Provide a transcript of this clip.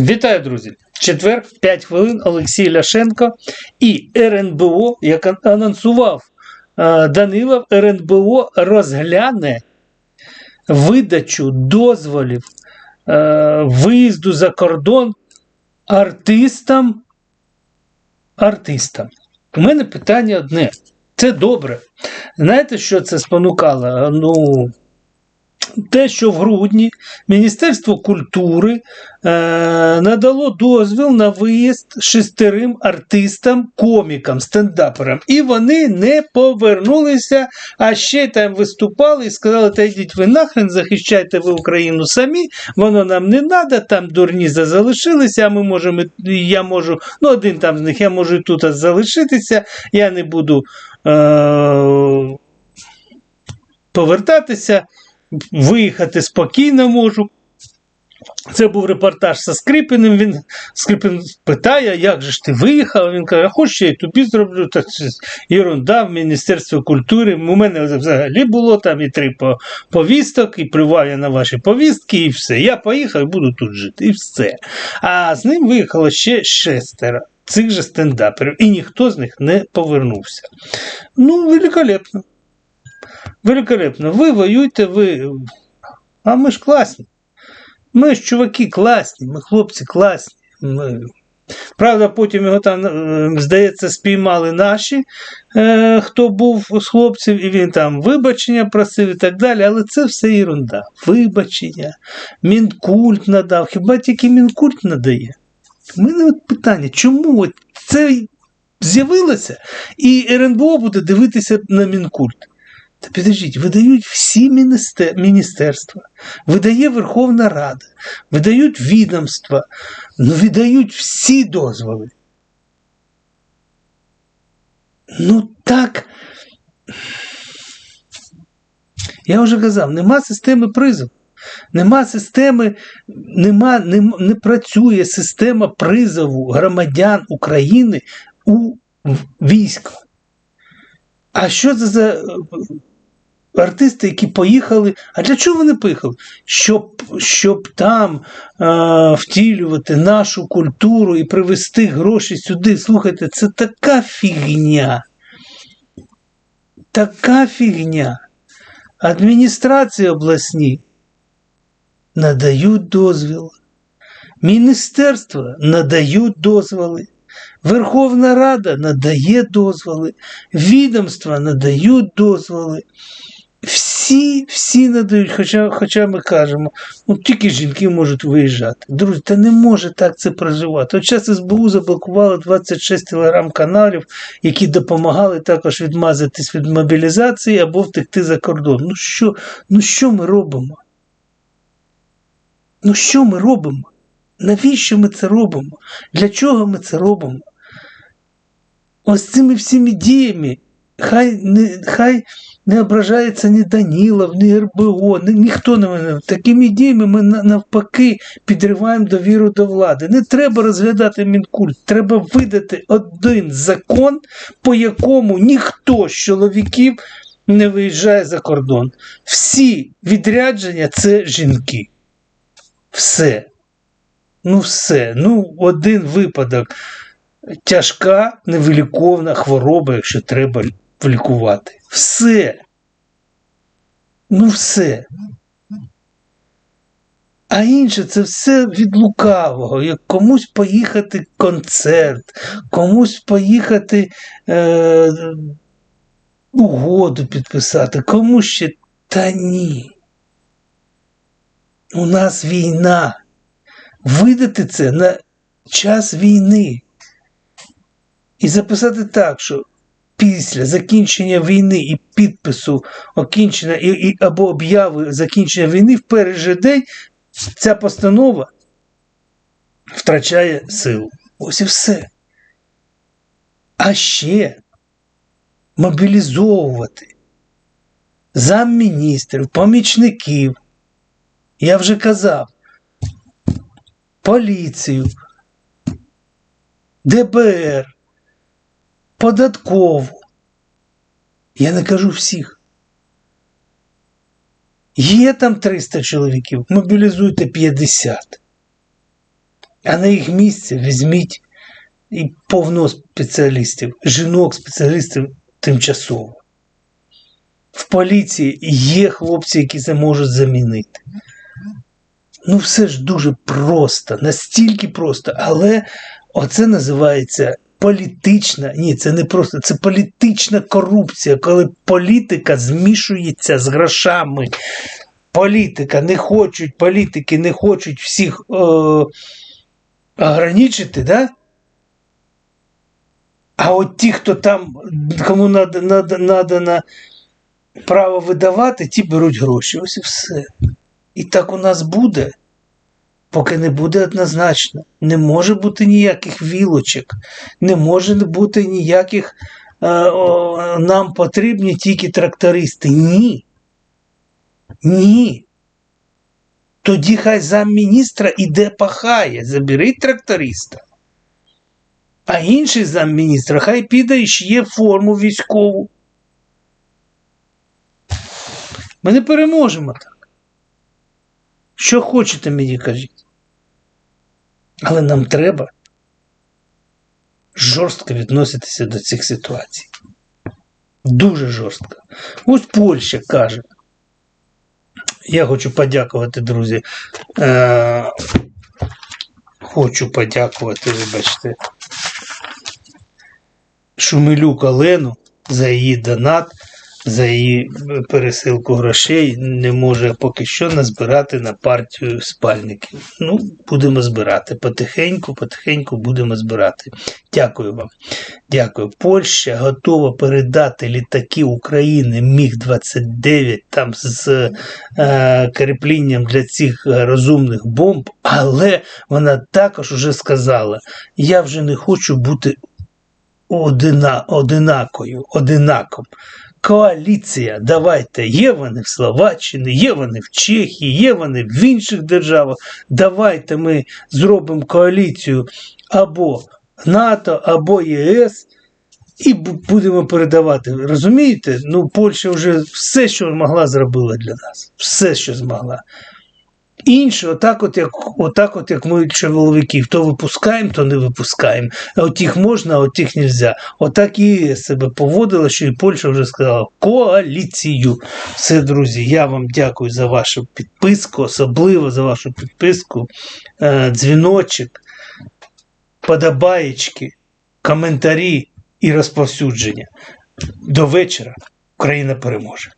Вітаю, друзі! Четвер, 5 хвилин Олексій Ляшенко і РНБО, як анонсував е, Данилов, РНБО розгляне видачу дозволів е, виїзду за кордон артистам. артистам. У мене питання одне. Це добре. Знаєте, що це спонукало? Ну, те, що в грудні Міністерство культури е, надало дозвіл на виїзд шестерим артистам, комікам, стендаперам, і вони не повернулися, а ще там виступали і сказали: та йдіть ви нахрен, захищайте ви Україну самі, воно нам не треба, там дурні залишилися, а ми можемо, я можу, ну один там з них, я можу тут залишитися, я не буду. Е, Повертатися, виїхати спокійно можу. Це був репортаж зі Скрипіним. Він Скрипін питає, як же ж ти виїхав? Він каже, хоч я і тобі зроблю. Та ерунда в Міністерстві культури. У мене взагалі було там і три повісток, і я на ваші повістки, і все. Я поїхав і буду тут жити. І все. А з ним виїхало ще шестеро цих же стендаперів, і ніхто з них не повернувся. Ну, великолепно. Великолепно. Ви воюєте, ви. А ми ж класні. Ми ж чуваки класні, ми хлопці класні. Ми... Правда, потім його там, е, здається, спіймали наші, е, хто був з хлопців, і він там вибачення просив і так далі, але це все ерунда. Вибачення, мінкульт надав. Хіба тільки мінкульт надає? У мене от питання, чому це з'явилося, і РНБО буде дивитися на мінкульт? Та підождіть, видають всі міністерства, видає Верховна Рада, видають відомства, ну видають всі дозволи. Ну так. Я вже казав, нема системи призову. Нема системи, нема, не, не працює система призову громадян України у військо. А що це за артисти, які поїхали? А для чого вони поїхали? Щоб щоб там е, втілювати нашу культуру і привезти гроші сюди. Слухайте, це така фігня. Така фігня. Адміністрації обласні надають дозвіл. Міністерства надають дозволи. Верховна Рада надає дозволи, відомства надають дозволи. Всі всі надають, хоча хоча ми кажемо, ну тільки жінки можуть виїжджати. Друзі, та не може так це проживати. От час СБУ заблокувало 26 телеграм-каналів, які допомагали також відмазатись від мобілізації або втекти за кордон. Ну що, Ну що ми робимо? Ну що ми робимо? Навіщо ми це робимо? Для чого ми це робимо? Ось цими всіми діями хай не хай не ображається ні Данілов, ні РБО, ні, ніхто не мене. Такими діями ми навпаки підриваємо довіру до влади. Не треба розглядати мінкульт, треба видати один закон, по якому ніхто з чоловіків не виїжджає за кордон. Всі відрядження це жінки. Все. Ну, все. Ну, один випадок. Тяжка невиліковна хвороба, якщо треба лікувати. Все. Ну, все. А інше це все від лукавого. Як комусь поїхати концерт, комусь поїхати е, угоду підписати, комусь ще та ні. У нас війна. Видати це на час війни. І записати так, що після закінчення війни і підпису окінчення і, і, або обяви закінчення війни в перший день ця постанова втрачає силу. Ось і все. А ще мобілізовувати замміністрів, помічників. Я вже казав, поліцію, ДБР, податкову. Я не кажу всіх. Є там 300 чоловіків, мобілізуйте 50. А на їх місце візьміть і повно спеціалістів, жінок, спеціалістів тимчасово. В поліції є хлопці, які це можуть замінити. Ну, все ж дуже просто, настільки просто, але оце називається політична. Ні, це не просто, це політична корупція, коли політика змішується з грошами. Політика не хочуть, політики не хочуть всіх е, ограничити, да? А от ті, хто там, кому надано право видавати, ті беруть гроші. Ось і все. І так у нас буде, поки не буде однозначно. Не може бути ніяких вілочок, не може бути ніяких е, нам потрібні тільки трактористи. Ні. Ні. Тоді хай замміністра іде пахає, заберіть тракториста. А інший замміністра хай піде і шиє форму військову. Ми не переможемо так. Що хочете мені кажіть. Але нам треба жорстко відноситися до цих ситуацій. Дуже жорстко. Ось Польща каже. Я хочу подякувати, друзі. Е, хочу подякувати, вибачте, Шумилюк Олену за її донат, за її пересилку грошей. Не може поки що назбирати на партію спальників. Ну, будемо збирати. Потихеньку, потихеньку будемо збирати. Дякую вам. Дякую. Польща готова передати літаки України Міг-29 там з е, кріплінням для цих е, розумних бомб, але вона також уже сказала: я вже не хочу бути одина, одинакою, одинаком. Коаліція, давайте, є вони в Словаччині, є вони в Чехії, є вони в інших державах. Давайте ми зробимо коаліцію або НАТО, або ЄС. І будемо передавати. Розумієте? Ну, Польща вже все, що могла, зробила для нас. Все, що змогла. Інше, отак, от як, отак, от як ми чоловіків, то випускаємо, то не випускаємо. От їх можна, а от їх не можна. Отак і себе поводила, що і Польща вже сказала коаліцію. Все, друзі, я вам дякую за вашу підписку, особливо за вашу підписку, е, дзвіночок, подобаєчки, коментарі і розповсюдження. До вечора Україна переможе.